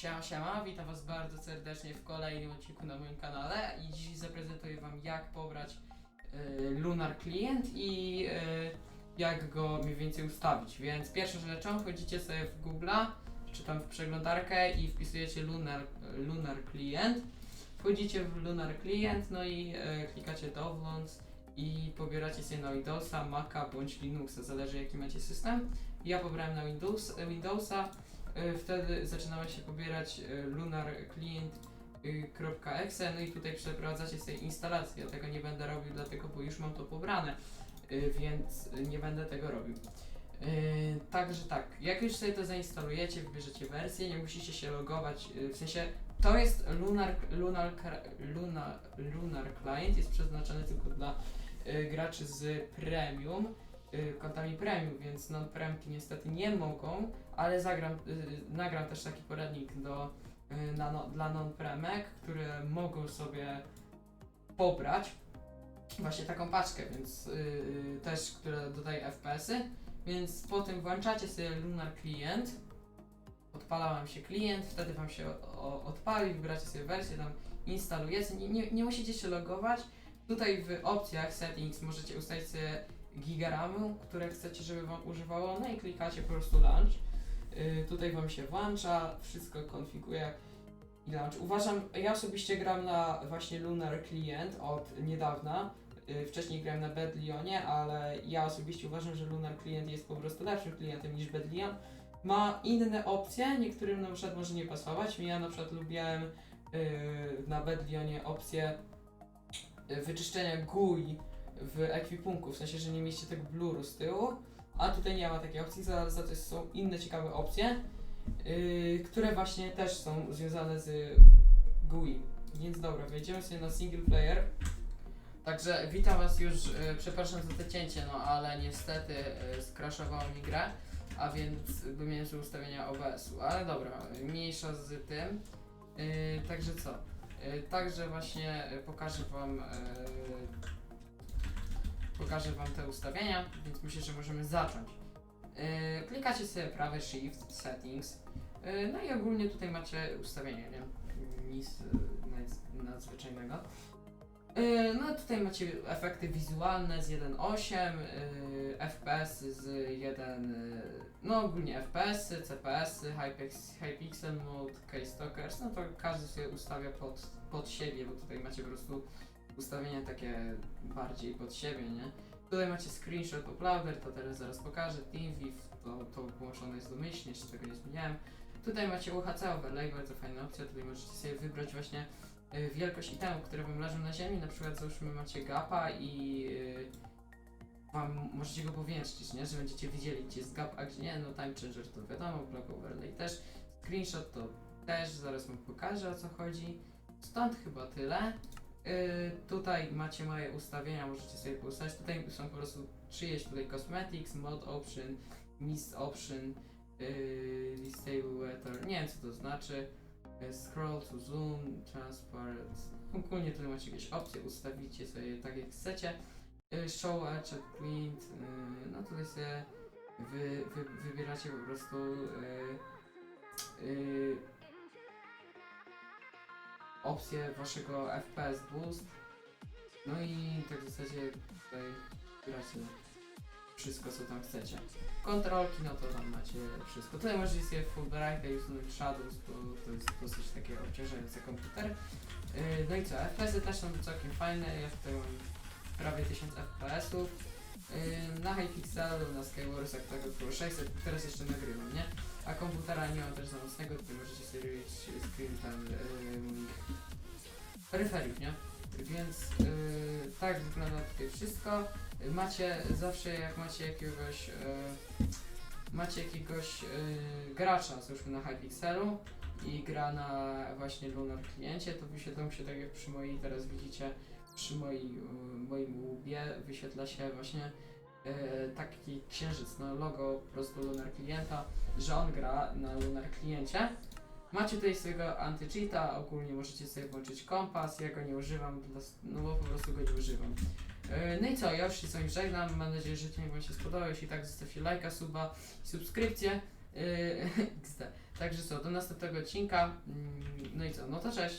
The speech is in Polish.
Siema, siema, witam was bardzo serdecznie w kolejnym odcinku na moim kanale i dziś zaprezentuję wam jak pobrać y, Lunar Client i y, jak go mniej więcej ustawić. Więc pierwszą rzeczą wchodzicie sobie w Google'a, czy tam w przeglądarkę i wpisujecie Lunar, Lunar Client. Wchodzicie w Lunar Client, no i y, klikacie downloads i pobieracie sobie na Windowsa, Maca bądź Linuxa, zależy jaki macie system. Ja pobrałem na Windows, Windowsa, wtedy zaczynamy się pobierać y, Lunar Client y, .exe, no i tutaj przeprowadzacie sobie instalację. Ja tego nie będę robił, dlatego bo już mam to pobrane, y, więc nie będę tego robił. Także tak, jak już sobie to zainstalujecie, wybierzecie wersję, nie musicie się logować, w sensie to jest Lunar, Lunar, Lunar, Lunar Client, jest przeznaczony tylko dla graczy z premium, y, kontami premium, więc non-premki niestety nie mogą, ale zagram, y, nagram też taki poradnik do, y, na, no, dla non-premek, które mogą sobie pobrać właśnie taką paczkę, więc też, która dodaje FPS-y, więc potem włączacie sobie Lunar Client, odpala wam się klient, wtedy wam się o, odpali, wybracie sobie wersję, tam instalujecie, nie, nie, nie musicie się logować, Tutaj w opcjach settings możecie ustawić sobie gigaramu, które chcecie, żeby wam używało, no i klikacie po prostu launch. Yy, tutaj wam się włącza, wszystko konfiguje i launch. Uważam, ja osobiście gram na właśnie Lunar Client od niedawna. Yy, wcześniej grałem na Bedlionie, ale ja osobiście uważam, że Lunar Client jest po prostu lepszym klientem niż Bedlion. Ma inne opcje, niektórym na przykład może nie pasować. Ja na przykład lubiłem yy, na Bedlionie opcję y, wyczyszczenia GUI w ekwipunku, w sensie, że nie mieści tego bluru z tyłu, a tutaj nie ma takiej opcji, za, za to są inne ciekawe opcje, yy, które właśnie też są związane z GUI. Więc dobra, wejdziemy sobie na single player. Także witam was już, yy, przepraszam za te cięcie, no ale niestety yy, skraszowało mi grę, a więc wymienię ustawienia OBS-u, ale dobra, mniejsza z tym. Yy, także co? Yy, Także właśnie yy, pokażę wam yy, pokażę wam te ustawienia, więc myślę, że możemy zacząć. Yy, klikacie sobie prawy shift settings. Yy, no i ogólnie tutaj macie ustawienia, nie? Nic yy, nadz- nadzwyczajnego. No tutaj macie efekty wizualne z 1.8, yy, FPS z 1, yy, no ogólnie FPS, CPS, Hypex, Hypixel Mode, Keystalkers, no to każdy sobie ustawia pod, pod siebie, bo tutaj macie po prostu ustawienia takie bardziej pod siebie, nie? Tutaj macie screenshot uploader, to teraz zaraz pokażę, TeamView, to, to włączone jest domyślnie, jeszcze tego nie zmieniałem. Tutaj macie UHC overlay, bardzo fajna opcja, tutaj możecie sobie wybrać właśnie y, wielkość itemów, które wam leżą na ziemi, na przykład załóżmy macie gapa i y, wam możecie go powiększyć, nie? Że będziecie wiedzieli gdzie jest gap, a gdzie nie, no time changer to wiadomo, block overlay też, screenshot to też, zaraz wam pokażę o co chodzi. Stąd chyba tyle. Yy, tutaj macie moje ustawienia, możecie sobie poustawić. Tutaj są po prostu czyjeś tutaj cosmetics, mod option, mist option, yy, disable weather, nie wiem co to znaczy. Yy, scroll to zoom, transparent. Ogólnie tutaj macie jakieś opcje, ustawicie sobie tak jak chcecie. Yy, show edge print, yy, no tutaj sobie wy, wy, wybieracie po prostu yy, yy, opcję waszego FPS boost. No i tak w zasadzie tutaj gracie wszystko co tam chcecie. Kontrolki, no to tam macie wszystko. Tutaj możecie sobie full bright i usunąć shadows, bo to jest dosyć takie obciążające komputer. Yy, no i co, FPS-y też są całkiem fajne, ja tutaj mam prawie 1000 FPS-ów. Yy, na Hypixelu, na Skywarsach tak około 600, teraz jeszcze nagrywam, nie? A komputera nie mam też za mocnego, tutaj możecie sobie robić screen tam peryferiów, nie? Więc yy, tak wygląda tutaj wszystko. Macie zawsze jak macie jakiegoś yy, macie jakiegoś yy, gracza, załóżmy na Hypixelu i gra na właśnie Lunar kliencie, to wyświetlą się tak jak przy mojej, teraz widzicie, przy mojej, yy, moim wyświetla się właśnie yy, taki księżyc, no logo po prostu Lunar klienta, że on gra na Lunar kliencie. Macie tutaj swojego anti-cheata, ogólnie możecie sobie włączyć kompas, ja go nie używam, no bo po prostu go nie używam. Yy, No i co, ja już się z wami żegnam, mam nadzieję, że film wam się spodobał, jeśli tak zostawcie lajka, suba i subskrypcję. XD. także co, do następnego odcinka. Mm, No i co, no to cześć.